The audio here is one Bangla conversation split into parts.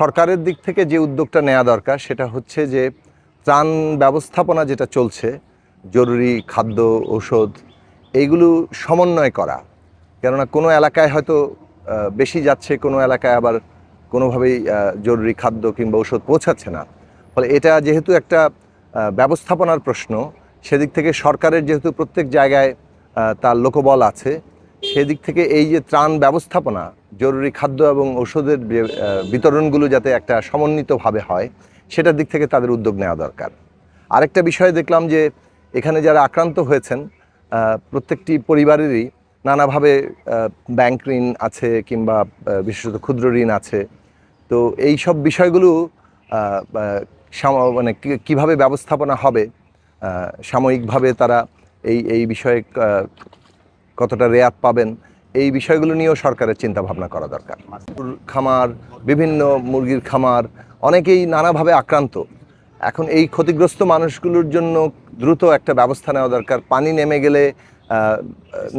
সরকারের দিক থেকে যে উদ্যোগটা নেওয়া দরকার সেটা হচ্ছে যে ত্রাণ ব্যবস্থাপনা যেটা চলছে, জরুরি খাদ্য, ঔষধ, এইগুলো সমন্বয় করা। কেননা কোনো এলাকায় হয়তো বেশি যাচ্ছে, কোনো এলাকায় আবার কোনোভাবেই জরুরি খাদ্য কিংবা ঔষধ পৌঁছাচ্ছে না। ফলে এটা যেহেতু একটা ব্যবস্থাপনার প্রশ্ন, সেদিক থেকে সরকারের যেহেতু প্রত্যেক জায়গায় তার লোকবল আছে, সেদিক থেকে এই যে ত্রাণ ব্যবস্থাপনা জরুরি খাদ্য এবং ঔষধের বিতরণগুলো যাতে একটা সমন্বিতভাবে হয়, সেটার দিক থেকে তাদের উদ্যোগ নেওয়া দরকার। আরেকটা বিষয় দেখলাম যে, এখানে যারা আক্রান্ত হয়েছেন প্রত্যেকটি পরিবারেরই নানাভাবে ব্যাংক ঋণ আছে কিংবা বিশেষত ক্ষুদ্র ঋণ আছে। তো এই সব বিষয়গুলো মানে কীভাবে ব্যবস্থাপনা হবে সাময়িকভাবে তারা এই এই বিষয়ে কতটা রেয়াত পাবেন এই বিষয়গুলো নিয়েও সরকারের চিন্তা ভাবনা করা দরকার। খামার, বিভিন্ন মুরগির খামার, অনেকেই নানাভাবে আক্রান্ত। এখন এই ক্ষতিগ্রস্ত মানুষগুলোর জন্য দ্রুত একটা ব্যবস্থা নেওয়া দরকার। পানি নেমে গেলে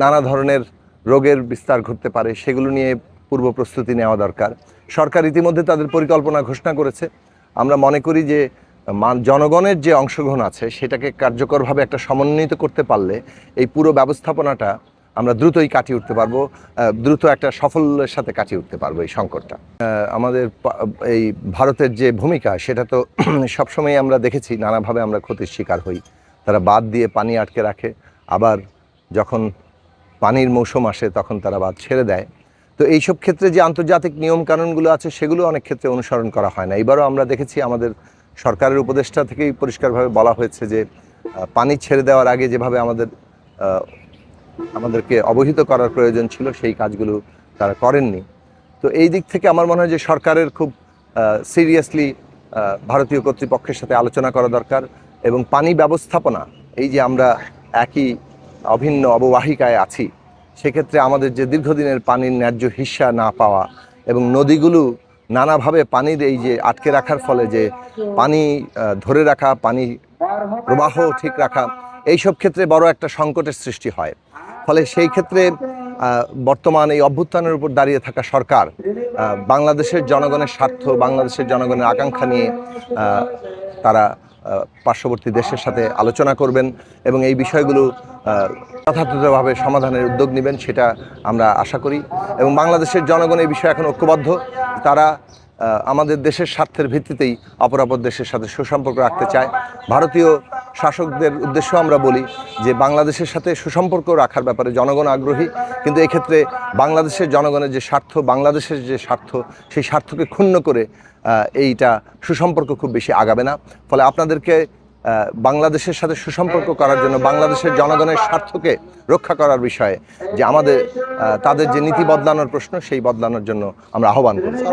নানা ধরনের রোগের বিস্তার ঘটতে পারে, সেগুলো নিয়ে পূর্ব প্রস্তুতি নেওয়া দরকার। সরকার ইতিমধ্যে তাদের পরিকল্পনা ঘোষণা করেছে। আমরা মনে করি যে জনগণের যে অংশগ্রহণ আছে, সেটাকে কার্যকরভাবে একটা সমন্বিত করতে পারলে এই পুরো ব্যবস্থাপনাটা আমরা দ্রুতই কাটিয়ে উঠতে পারব দ্রুত একটা সাফল্যের সাথে কাটিয়ে উঠতে পারব এই সংকটটা। আমাদের এই ভারতের যে ভূমিকা, সেটা তো সবসময় আমরা দেখেছি, নানাভাবে আমরা ক্ষতির শিকার হই। তারা বাদ দিয়ে পানি আটকে রাখে, আবার যখন পানির মৌসুম আসে তখন তারা বাদ ছেড়ে দেয়। তো এইসব ক্ষেত্রে যে আন্তর্জাতিক নিয়ম কানুনগুলো আছে, সেগুলো অনেক ক্ষেত্রে অনুসরণ করা হয় না। এবারও আমরা দেখেছি আমাদের সরকারের উপদেষ্টা থেকেই পরিষ্কারভাবে বলা হয়েছে যে পানি ছেড়ে দেওয়ার আগে যেভাবে আমাদের আমাদেরকে অবহিত করার প্রয়োজন ছিল, সেই কাজগুলো তারা করেননি। তো এই দিক থেকে আমার মনে হয় যে সরকারের খুব সিরিয়াসলি ভারতীয় কর্তৃপক্ষের সাথে আলোচনা করা দরকার এবং পানি ব্যবস্থাপনা, এই যে আমরা একই অভিন্ন অববাহিকায় আছি, সেক্ষেত্রে আমাদের যে দীর্ঘদিনের পানির ন্যায্য হিস্সা না পাওয়া এবং নদীগুলো নানাভাবে পানির এই যে আটকে রাখার ফলে যে পানি ধরে রাখা, পানি প্রবাহ ঠিক রাখা, এইসব ক্ষেত্রে বড় একটা সংকটের সৃষ্টি হয়। ফলে সেই ক্ষেত্রে বর্তমান এই অভ্যুত্থানের উপর দাঁড়িয়ে থাকা সরকার বাংলাদেশের জনগণের স্বার্থ, বাংলাদেশের জনগণের আকাঙ্ক্ষা নিয়ে তারা পার্শ্ববর্তী দেশের সাথে আলোচনা করবেন এবং এই বিষয়গুলো যথাযথভাবে সমাধানের উদ্যোগ নেবেন সেটা আমরা আশা করি। এবং বাংলাদেশের জনগণ এই বিষয়ে এখন ঐক্যবদ্ধ। তারা আমাদের দেশের স্বার্থের ভিত্তিতেই অপরাপর দেশের সাথে সুসম্পর্ক রাখতে চায়। ভারতীয় শাসকদের উদ্দেশ্য আমরা বলি যে, বাংলাদেশের সাথে সুসম্পর্ক রাখার ব্যাপারে জনগণ আগ্রহী। কিন্তু এক্ষেত্রে বাংলাদেশের জনগণের যে স্বার্থ, বাংলাদেশের যে স্বার্থ, সেই স্বার্থকে ক্ষুণ্ণ করে এইটা সুসম্পর্ক খুব বেশি আগাবে না। ফলে আপনাদেরকে বাংলাদেশের সাথে সুসম্পর্ক করার জন্য, বাংলাদেশের জনগণের স্বার্থকে রক্ষা করার বিষয়ে যে আমাদের তাদের যে নীতি বদলানোর প্রশ্ন, সেই বদলানোর জন্য আমরা আহ্বান করছি।